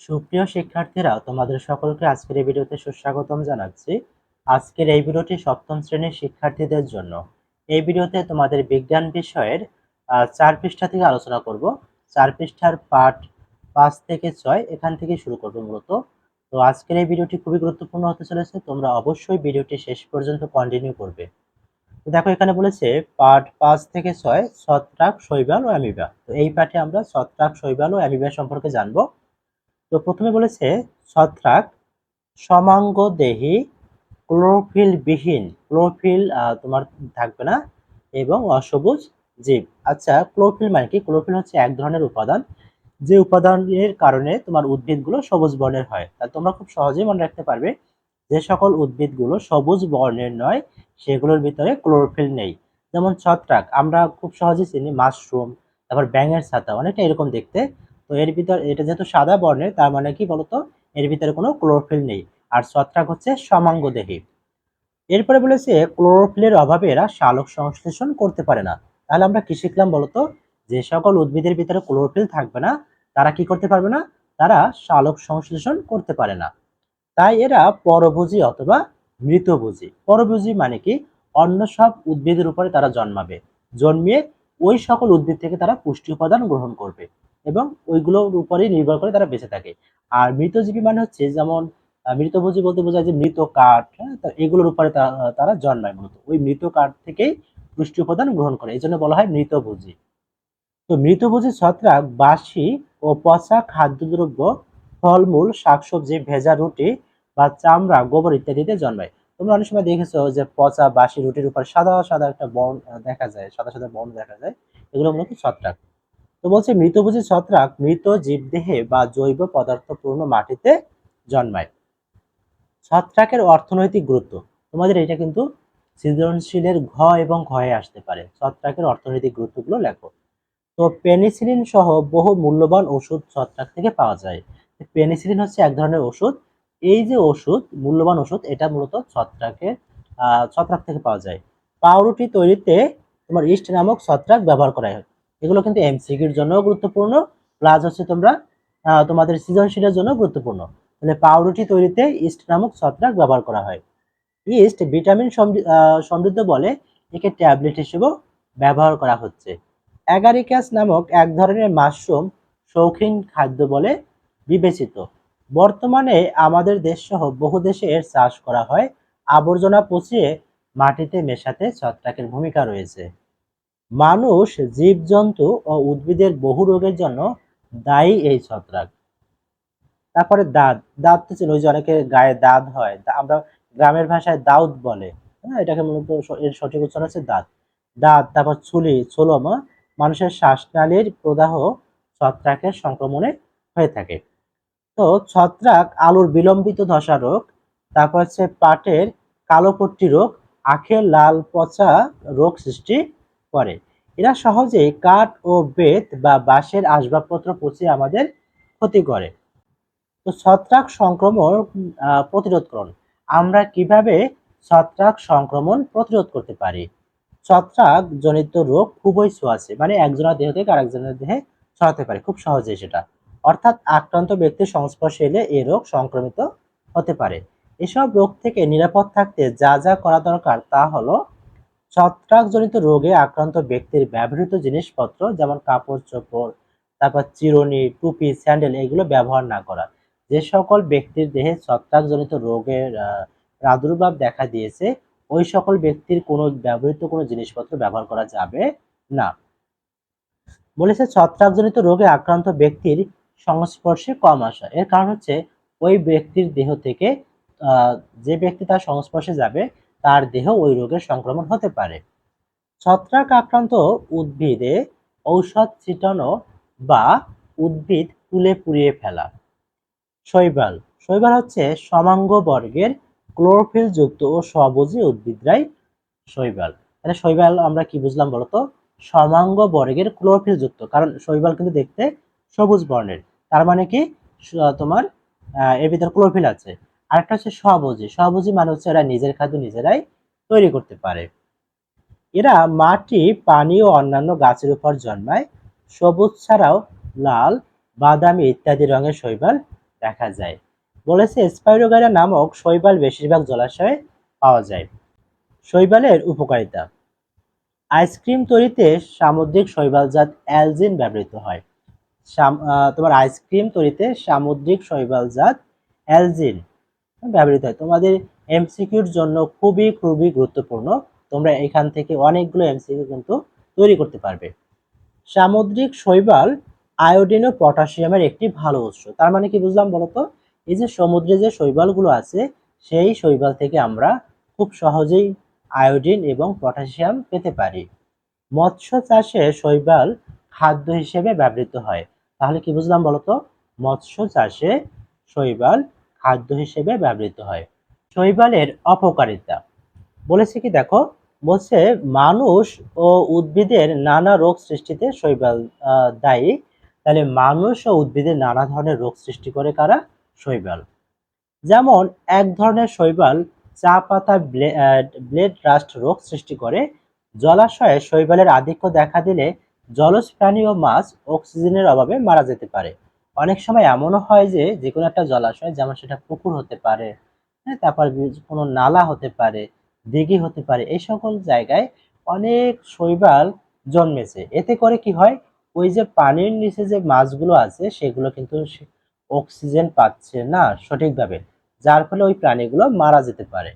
সুপ্রিয় শিক্ষার্থীরা, তোমাদের সকলকে আজকের এই ভিডিওতে সুস্বাগতম জানাচ্ছি। আজকের এই ভিডিওটি সপ্তম শ্রেণির শিক্ষার্থীদের জন্য। এই ভিডিওতে তোমাদের বিজ্ঞান বিষয়ের চার পৃষ্ঠা থেকে আলোচনা করব। চার পৃষ্ঠার পাঠ পাঁচ থেকে ছয় এখান থেকে শুরু করব মূলত। তো আজকের এই ভিডিওটি খুবই গুরুত্বপূর্ণ হতে চলেছে। তোমরা অবশ্যই ভিডিওটি শেষ পর্যন্ত কন্টিনিউ করবে। দেখো, এখানে বলেছে, পাঠ পাঁচ থেকে ছয়, ছত্রাক, শৈবাল ও অ্যামিবা। তো এই পাঠে আমরা ছত্রাক, শৈবাল ও অ্যামিবা সম্পর্কে জানব। তো প্রথমে বলেছে, ছত্রাক সমাঙ্গ দেহি ক্লোরোফিল বিহীন ক্লোরোফিল তোমার থাকবে না, এবং অসবুজ জীব। আচ্ছা ক্লোরোফিল মানে কি? ক্লোরোফিল হচ্ছে এক ধরনের উপাদান, যে উপাদানের কারণে তোমার উদ্ভিদগুলো সবুজ বর্ণের হয়। তা তোমরা খুব সহজেই মনে রাখতে পারবে যে সকল উদ্ভিদগুলো সবুজ বর্ণের নয়, সেগুলোর ভিতরে ক্লোরোফিল নেই। যেমন ছত্রাক, আমরা খুব সহজেই চিনি মাশরুম, তারপর ব্যাঙের ছাতা, অনেকটা এরকম দেখতে। তো এর ভিতর এটা যেহেতু সাদা বর্ণের, তার মানে কি বলতো? এর ভিতরে কোনো ক্লোরোফিল নেই। আর ছত্রাক হচ্ছে সমাঙ্গদেহী। এরপরে বলেছে ক্লোরোফিলের অভাবে এরা সালোক সংশ্লেষণ করতে পারে না। তাহলে আমরা কি শিখলাম বলতো? যে সকল উদ্ভিদের ভিতরে ক্লোরোফিল থাকবে না, তারা কি করতে পারবে না? তারা সালোক সংশ্লেষণ করতে পারে না। তাই এরা পরভোজী অথবা মৃতভোজী। পরভোজী মানে কি? অন্য সব উদ্ভিদের উপরে তারা জন্মাবে। জন্মিয়ে ওই সকল উদ্ভিদ থেকে তারা পুষ্টি উপাদান গ্রহণ করবে। এবং ওইগুলোর উপরেই নির্ভর করে তারা বেঁচে থাকে। আর মৃতজীবী মানে হচ্ছে যেমন মৃতভোজী বলতে বোঝায় যে মৃত কাঠ হ্যাঁ এগুলোর উপরে তারা জন্মায় মূলত। ওই মৃত কাঠ থেকেই পুষ্টি উপাদান গ্রহণ করে, এই জন্য বলা হয় মৃতভোজী তো মৃতভোজী ছত্রাক বাসি ও পচা খাদ্যদ্রব্য, ফলমূল, শাকসবজি, ভেজা রুটি বা চামড়া, গোবর ইত্যাদিতে জন্মায়। তোমরা অনেক সময় দেখেছ যে পচা বাসি রুটির উপর সাদা সাদা একটা বর্ণ দেখা যায়, সাদা সাদা বর্ণ দেখা যায়। এগুলো মূলত ছত্রাক। তো বলছে মৃতভোজী ছত্রাক, মৃত জীবদেহে বা জৈব পদার্থপূর্ণ মাটিতে জন্মায়। ছত্রাকের অর্থনৈতিক গুরুত্ব। তোমাদের এটা কিন্তু সৃজনশীলের ঘ এবং ঘয়ে আসতে পারে। ছত্রাকের অর্থনৈতিক গুরুত্বগুলো লেখো। তো পেনিসিলিন সহ বহু মূল্যবান ওষুধ ছত্রাক থেকে পাওয়া যায়। পেনিসিলিন হচ্ছে এক ধরনের ওষুধ। এই যে ওষুধ, মূল্যবান ওষুধ, এটা মূলত ছত্রাকের ছত্রাক থেকে পাওয়া যায়। পাউরুটি তৈরিতে তোমার ইস্ট নামক ছত্রাক ব্যবহার করা হয়। এগুলো কিন্তু এমসিকিউর জন্য গুরুত্বপূর্ণ প্লাস হচ্ছে তোমরা তোমাদের সৃজনশীলের জন্য গুরুত্বপূর্ণ। তাহলে পাউরুটি তৈরিতে ইস্ট নামক ছত্রাক ব্যবহার করা হয়। ইস্ট ভিটামিন সমৃদ্ধ বলে একে ট্যাবলেট হিসেবেও ব্যবহার করা হচ্ছে। অ্যাগারিকাস নামক এক ধরনের মাশরুম শৌখিন খাদ্য বলে বিবেচিত। বর্তমানে আমাদের দেশ সহ বহু দেশে এর চাষ করা হয়। আবর্জনা পচিয়ে মাটিতে মেশাতে ছত্রাকের ভূমিকা রয়েছে। মানুষ, জীবজন্তু ও উদ্ভিদের বহু রোগের জন্য দায়ী এই ছত্রাক। তারপরে দাঁত। দাঁত তো ছিল, ওই যে অনেকের গায়ে দাঁত হয়। আমরা গ্রামের ভাষায় দাউদ বলে। হ্যাঁ এটাকে মূলত এর সঠিক উচ্চারণ হচ্ছে দাঁত। দাঁত, তারপর ছুলি ছোলম মানুষের শ্বাসনালীর প্রদাহ ছত্রাকের সংক্রমণে হয়ে থাকে। তো ছত্রাক আলুর বিলম্বিত ধসা রোগ, তারপর হচ্ছে পাটের কালোপট্টি রোগ, আখের লাল পচা রোগ সৃষ্টি করে। এরা সহজেই কাঠ ও বেত বা বাঁশের আসবাবপত্র পচিয়ে আমাদের ক্ষতি করে। তো ছত্রাক সংক্রমণ প্রতিরোধকরণ আমরা কীভাবে ছত্রাক সংক্রমণ প্রতিরোধ করতে পারি? ছত্রাক জনিত রোগ খুবই ছোঁয়াছে মানে একজনের দেহ থেকে আরেকজনের দেহে ছড়াতে পারে, খুব সহজেই সেটা। অর্থাৎ আক্রান্ত ব্যক্তির সংস্পর্শে এলে এ রোগ সংক্রমিত হতে পারে। এসব রোগ থেকে নিরাপদ থাকতে যা যা করা দরকার তা হলো ছত্রাকজনিত রোগে আক্রান্ত ব্যক্তির ব্যবহৃত জিনিসপত্র যেমন কাপড়, চোপড়, তারপর চিরুনি, টুপি, স্যান্ডেল এগুলো ব্যবহার না করা। যে সকল ব্যক্তির দেহে ছত্রাকজনিত রোগের প্রাদুর্ভাব দেখা দিয়েছে, ওই সকল ব্যক্তির কোনো ব্যবহৃত কোনো জিনিসপত্র ব্যবহার করা যাবে না। বলেছে, ছত্রাকজনিত রোগে আক্রান্ত ব্যক্তির সংস্পর্শে কম আসা। এর কারণ হচ্ছে, ওই ব্যক্তির দেহ থেকে যে ব্যক্তি তার সংস্পর্শে যাবে তার দেহ ওই রোগের সংক্রমণ হতে পারে। ছত্রাক আক্রান্ত উদ্ভিদে ঔষধ ছিটানো বা উদ্ভিদ তুলে পুড়িয়ে ফেলা। শৈবাল। শৈবাল হচ্ছে সমাঙ্গ বর্গের ক্লোরোফিল যুক্ত ও সবুজী উদ্ভিদরাই শৈবাল। তাহলে শৈবাল আমরা কি বুঝলাম বলতো? সমাঙ্গ বর্গের ক্লোরোফিল যুক্ত। কারণ শৈবাল কিন্তু দেখতে সবুজ বর্ণের। তার মানে কি? তোমার এর ভিতর ক্লোরোফিল আছে। আরেকটা হচ্ছে সবুজী সবুজী মানে হচ্ছে এরা নিজের খাদ্য নিজেরাই তৈরি করতে পারে। এরা মাটি, পানি ও অন্যান্য গাছের উপর জন্মায়। সবুজ ছাড়াও লাল, বাদামি ইত্যাদি রঙের শৈবাল দেখা যায়। বলেছে স্পাইরোগাইরা নামক শৈবাল বেশিরভাগ জলাশয়ে পাওয়া যায়। শৈবালের উপকারিতা। আইসক্রিম তৈরিতে সামুদ্রিক শৈবালজাত অ্যালজিন ব্যবহৃত হয়। তোমার আইসক্রিম তৈরিতে সামুদ্রিক শৈবালজাত অ্যালজিন ব্যবহৃত হয়। তোমাদের এমসিকিউর জন্য খুবই খুবই গুরুত্বপূর্ণ। তোমরা এখান থেকে অনেকগুলো এমসিকিউ কিন্তু তৈরি করতে পারবে। সামুদ্রিক শৈবাল আয়োডিন ও পটাশিয়ামের একটি ভালো উৎস। তার মানে কি বুঝলাম বলতো? এই যে সমুদ্রে যে শৈবালগুলো আছে, সেই শৈবাল থেকে আমরা খুব সহজেই আয়োডিন এবং পটাশিয়াম পেতে পারি। মৎস্য চাষে শৈবাল খাদ্য হিসেবে ব্যবহৃত হয়। তাহলে কি বুঝলাম বলতো? মৎস্য চাষে শৈবাল খাদ্য হিসেবে ব্যবহৃত হয়। শৈবালের অপকারিতা। বলেছে কি, দেখো, বলছে মানুষ ও উদ্ভিদের নানা রোগ সৃষ্টিতে শৈবাল দায়ী। তাহলে মানুষ ও উদ্ভিদের নানা ধরনের রোগ সৃষ্টি করে কারা? শৈবাল। যেমন, এক ধরনের শৈবাল চা পাতা ব্লে- ব্লেড রাস্ট রোগ সৃষ্টি করে। জলাশয়ে শৈবালের আধিক্য দেখা দিলে জলজ প্রাণী ও মাছ অক্সিজেনের অভাবে মারা যেতে পারে। অনেক সময় এমনও হয় যে যে কোনো একটা জলাশয় যেমন সেটা পুকুর হতে পারে হ্যাঁ তারপর কোনো নালা হতে পারে দিঘি হতে পারে, এই সকল জায়গায় অনেক শৈবাল জন্মেছে। এতে করে কি হয়? ওই যে পানির নিচে যে মাছগুলো আছে, সেগুলো কিন্তু অক্সিজেন পাচ্ছে না সঠিকভাবে, যার ফলে ওই প্রাণীগুলো মারা যেতে পারে।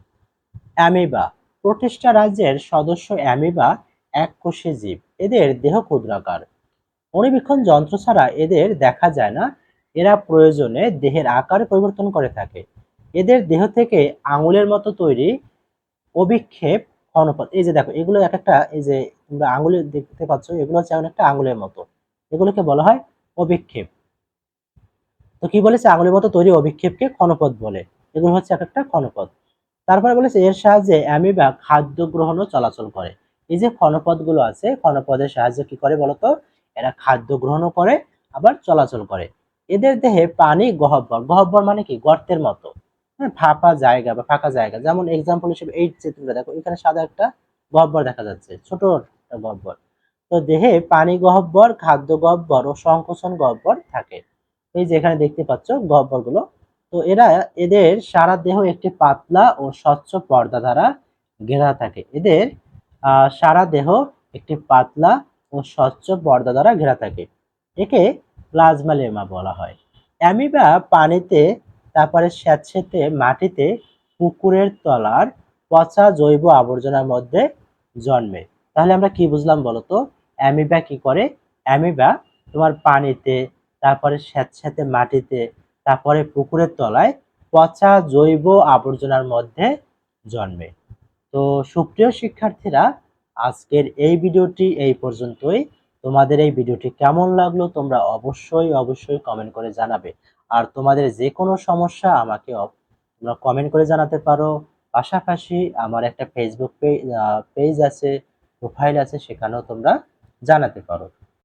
অ্যামিবা প্রোটিস্টা রাজ্যের সদস্য অ্যামিবা এক এককোষী জীব। এদের দেহ ক্ষুদ্রাকার। অণুবীক্ষণ যন্ত্র ছাড়া এদের দেখা যায় না। এরা প্রয়োজনে দেহের আকার পরিবর্তন করে থাকে। এদের দেহ থেকে আঙুলের মতো তৈরি অভিক্ষেপ ঘনপথ। এই যে দেখো, এগুলো এক একটা, এই যে তোমরা আঙুলে দেখতে পাচ্ছ, এগুলো হচ্ছে অনেকটা আঙুলের মতো। এগুলোকে বলা হয় অভিক্ষেপ। তো কি বলেছে? আঙুলের মতো তৈরি অভিক্ষেপকে ক্ষণপথ বলে। এগুলো হচ্ছে এক একটা ক্ষণপথ তারপরে বলেছে, এর সাহায্যে অ্যামিবা খাদ্য গ্রহণ ও চলাচল করে। এই যে ক্ষণপথগুলো আছে ক্ষণপথের সাহায্যে কি করে বলতো? এরা খাদ্য গ্রহণও করে, আবার চলাচল করে। এদের দেহে পানি গহব্বর গহব্বর মানে কি? গর্তের মতো। হ্যাঁ ফাঁপা জায়গা বা ফাঁকা জায়গা। যেমন এক্সাম্পল হিসেবে এই চিত্রটা দেখো, এখানে সাদা একটা গহ্বর দেখা যাচ্ছে, ছোট গহ্বর। তো দেহে পানি গহ্বর, খাদ্য গহ্বর ও সংকোচন গহ্বর থাকে। এই যে এখানে দেখতে পাচ্ছ গহ্বরগুলো তো এরা এদের সারা দেহ একটি পাতলা ও স্বচ্ছ পর্দা দ্বারা ঘেরা থাকে। এদের সারা দেহ একটি পাতলা ও স্বচ্ছ পর্দা দ্বারা ঘেরা থাকে। একে প্লাজমা লেমা বলা হয়। অ্যামিবা পানিতে, তারপরে স্যাঁতসেঁতে মাটিতে পুকুরের তলার পচা জৈব আবর্জনার মধ্যে জন্মে। তাহলে আমরা কি বুঝলাম বলতো? অ্যামিবা কি করে? অ্যামিবা তোমার পানিতে, তারপরে স্যাঁতস্যাঁতে মাটিতে, তারপরে পুকুরের তলায় পচা জৈব আবর্জনার মধ্যে জন্মে। তো সুপ্রিয় শিক্ষার্থীরা আজকের এই ভিডিওটি এই পর্যন্তই। তোমাদের এই ভিডিওটি কেমন লাগল তোমরা অবশ্যই অবশ্যই কমেন্ট করে জানাবে। আর তোমাদের যে কোনো সমস্যা আমাকে তোমরা কমেন্ট করে জানাতে পারো। পাশাপাশি আমার একটা ফেসবুক পেজ আছে প্রোফাইল আছে, সেখানেও তোমরা জানাতে পারো।